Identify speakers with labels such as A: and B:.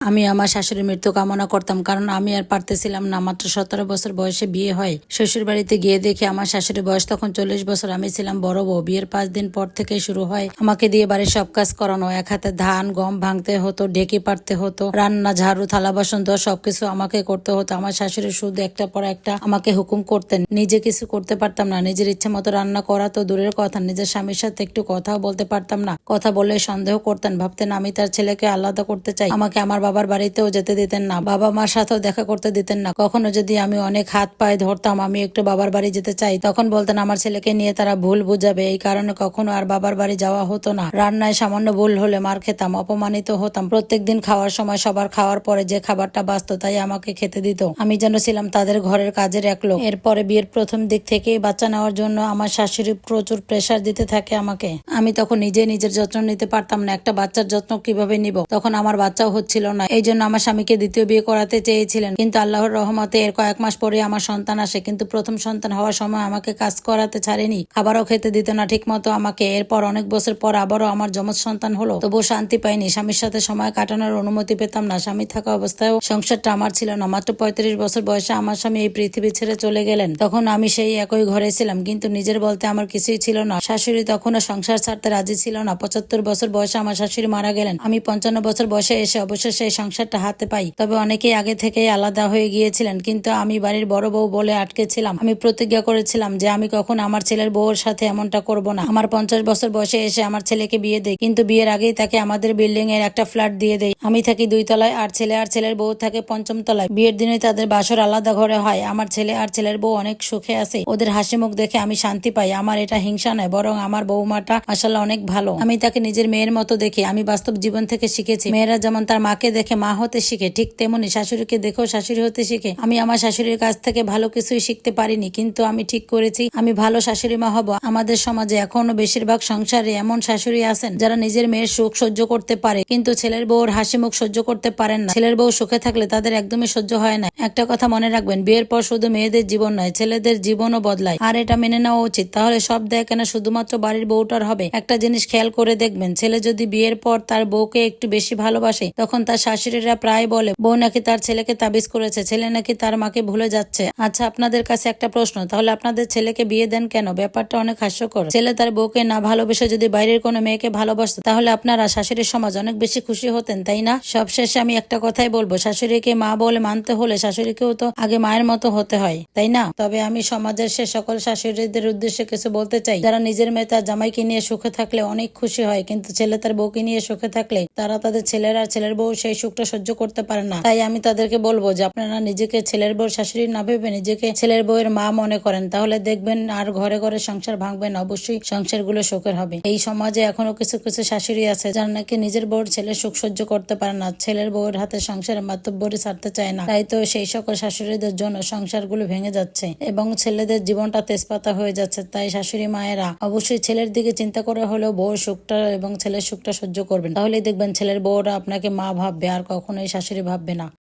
A: আমি আমার শাশুড়ির মৃত্যু কামনা করতাম, কারণ আমি আর পারতেছিলাম না। মাত্র সতেরো বছর বয়সে বিয়ে হয়। শ্বশুর বাড়িতে গিয়ে দেখি আমার শাশুড়ির বয়স তখন চল্লিশ বছর। আমি ছিলাম বড় বউ। বিয়ের পাঁচ দিন পর থেকে শুরু হয়। আমাকে দিয়ে বাড়ির সব কাজ করানো। এক হাতে ধান, গম ভাঙতে হতো ডেকে পারতে হতো, রান্না, ঝাড়ু, থালা, বাসন দেওয়া সবকিছু আমাকে করতে হতো। আমার শাশুড়ি শুধু একটা পর একটা আমাকে হুকুম করতেন। নিজে কিছু করতে পারতাম না। নিজের ইচ্ছে মতো রান্না করা তো দূরের কথা। নিজের স্বামীর সাথে একটু কথাও বলতে পারতাম না। কথা বলে সন্দেহ করতেন। ভাবতেন আমি তার ছেলেকে আলাদা করতে চাই। আমাকে আমার বাবার বাড়িতেও যেতে দিতেন না, বাবা মার সাথেও দেখা করতে দিতেন না। কখনো যদি আমি অনেক হাত পায়ে ধরতাম, আমি একটু বাবার বাড়ি যেতে চাই, তখন বলতেন আমার ছেলেকে নিয়ে তারা ভুল বুঝাবে। এই কারণে কখনো আর বাবার বাড়ি যাওয়া হতো না। রান্নায় সামান্য ভুল হলে মার খেতাম, অপমানিত হতাম। প্রত্যেক দিন খাওয়ার সময় সবার খাওয়ার পরে যে খাবারটা বাঁচতো, তাই আমাকে খেতে দিত। আমি যেন ছিলাম তাদের ঘরের কাজের এক লোক। এরপরে বিয়ের প্রথম দিক থেকেই বাচ্চা নেওয়ার জন্য আমার শাশুড়ি প্রচুর প্রেসার দিতে থাকে আমাকে। আমি তখন নিজে নিজের যত্ন নিতে পারতাম না, একটা বাচ্চার যত্ন কীভাবে নিব? তখন আমার বাচ্চাও হচ্ছিল না। এই জন্য আমার স্বামীকে দ্বিতীয় বিয়ে করাতে চেয়েছিলেন। কিন্তু আল্লাহর রহমতে এর কয়েক মাস পরে আমার সন্তান আসে। কিন্তু প্রথম সন্তান হওয়ার সময় আমাকে কাজ করাতে ছাড়েনি। খাবারও খেতে দিত না ঠিক মতো আমাকে। এরপর অনেক বছর পর আবারও আমার যমজ সন্তান হলো। তবুও শান্তি পাইনি। স্বামীর সাথে সময় কাটানোর অনুমতি পেতাম না। স্বামী থাকা অবস্থায় সংসারটা আমার ছিল না। মাত্র পঁয়ত্রিশ বছর বয়সে আমার স্বামী এই পৃথিবী ছেড়ে চলে গেলেন। তখন আমি সেই একই ঘরে ছিলাম। কিন্তু নিজের বলতে আমার কিছুই ছিল না। শাশুড়ি তখনও সংসার ছাড়তে রাজি ছিল না। পঁচাত্তর বছর বয়সে আমার শাশুড়ি মারা গেলেন। আমি পঞ্চান্ন বছর বয়সে এসে সেই সংসারটা হাতে পাই। তবে অনেকেই আগে থেকেই আলাদা হয়ে গিয়েছিলেন, কিন্তু আমি বাড়ির বড় বউ বলে আটকে ছিলাম আমি প্রতিজ্ঞা করেছিলাম যে আমি কখন আমার ছেলের বউর সাথে এমনটা করব না। আমার পঞ্চাশ বছর বয়সে এসে আমার ছেলেকে বিয়ে দেয় কিন্তু বিয়ের আগেই তাকে আমাদের বিল্ডিং এর একটা ফ্ল্যাট দিয়ে দেয় আমি থাকি দুই তলায়, আর ছেলে আর ছেলের বউ থাকে পঞ্চম তলায়। বিয়ের দিনে তাদের বাসর আলাদা ঘরে হয়। আমার ছেলে আর ছেলের বউ অনেক সুখে আছে। ওদের হাসি মুখ দেখে আমি শান্তি পাই। আমার এটা হিংসা নয়, বরং আমার বৌমাটা আসলে অনেক ভালো। আমি তাকে নিজের মেয়ের মতো দেখি। আমি বাস্তব জীবন থেকে শিখেছি। মেয়েরা যেমন তার মাকে দেখে মা হতে শিখে। ঠিক তেমনি শাশুড়িকে দেখেও শাশুড়ি হতে শিখে। আমি আমার শাশুড়ির কাছ থেকে ভালো কিছুই শিখতে পারিনি, কিন্তু আমি ঠিক করেছি, আমি ভালো শাশুড়ি মা হব। আমাদের সমাজে এখনও বেশিরভাগ সংসারে এমন শাশুড়ি আছেন, যারা নিজের মেয়ের সুখ সহ্য করতে পারে, কিন্তু ছেলের বউর হাসি মুখ সহ্য করতে পারেন না। ছেলের বউ সুখে থাকলে তাদের একদমই সহ্য হয় না। একটা কথা মনে রাখবেন, বিয়ের পর শুধু মেয়েদের জীবন নয়, ছেলেদের জীবনও বদলায়। আর এটা মেনে নেওয়া উচিত। তাহলে সব দেয় কেন? শুধুমাত্র বাড়ির বউটার হবে। একটা জিনিস খেয়াল করে দেখবেন, ছেলে যদি বিয়ের পর তার বউকে একটু বেশি ভালোবাসে, তখন তার শাশুড়িরা প্রায় বলে, বউ নাকি তার ছেলেকে তাবিজ করেছে, ছেলে নাকি তার মাকে ভুলে যাচ্ছে। আচ্ছা আপনাদের কাছে একটা প্রশ্ন, তাহলে আপনাদের ছেলেকে বিয়ে দেন কেন? ব্যাপারটা অনেক হাস্যকর। ছেলে তার বউকে না ভালোবেসে যদি বাইরের কোনো মেয়েকে ভালোবাসত, তাহলে আপনারা শাশুড়ির সমাজ অনেক বেশি খুশি হতেন, তাই না? সবশেষে আমি একটা কথাই বলব, শাশুড়িকে মা বলে মানতে হলে শাশুড়িকেও তো আগে মায়ের মতো হতে হয়, তাই না? তবে আমি সমাজের সে সকল শাশুড়িদের উদ্দেশ্যে কিছু বলতে চাই। যারা নিজের মেয়ে তার জামাইকে নিয়ে সুখে থাকলে অনেক খুশি হয়, কিন্তু ছেলে তার বউকে নিয়ে সুখে থাকলে তারা তাদের ছেলের আর ছেলের বউ সেই সুখটা সহ্য করতে পারে না। তাই আমি তাদেরকে বলব যে, আপনারা নিজেকে ছেলের বউ শাশুড়ি না ভেবে নিজেকে ছেলের বউয়ের মা মনে করেন। তাহলে দেখবেন আর ঘরে ঘরে সংসার ভাঙবেন অবশ্যই সংসারগুলো সুখের হবে। এই সমাজে এখনও কিছু কিছু শাশুড়ি আছে, যারা নাকি নিজের বউর ছেলে সুখ সহ্য করতে পারে না। ছেলের বউয়ের হাতে সংসারের মাতব্বরি ছাড়তে চায় না। তাই তো সেই সকল শাশুড়িদের জন্য সংসারগুলো ভেঙে যাচ্ছে এবং ছেলেদের জীবনটা তেজপাতা হয়ে যাচ্ছে। তাই শাশুড়ি মায়েরা অবশ্যই ছেলের দিকে চিন্তা করে হলেও বউর সুখটা এবং ছেলের সুখটা সহ্য করবেন। তাহলেই দেখবেন ছেলের বউরা আপনাকে মা ভাববে। আর কখনোই শাশুড়ি ভাববে না।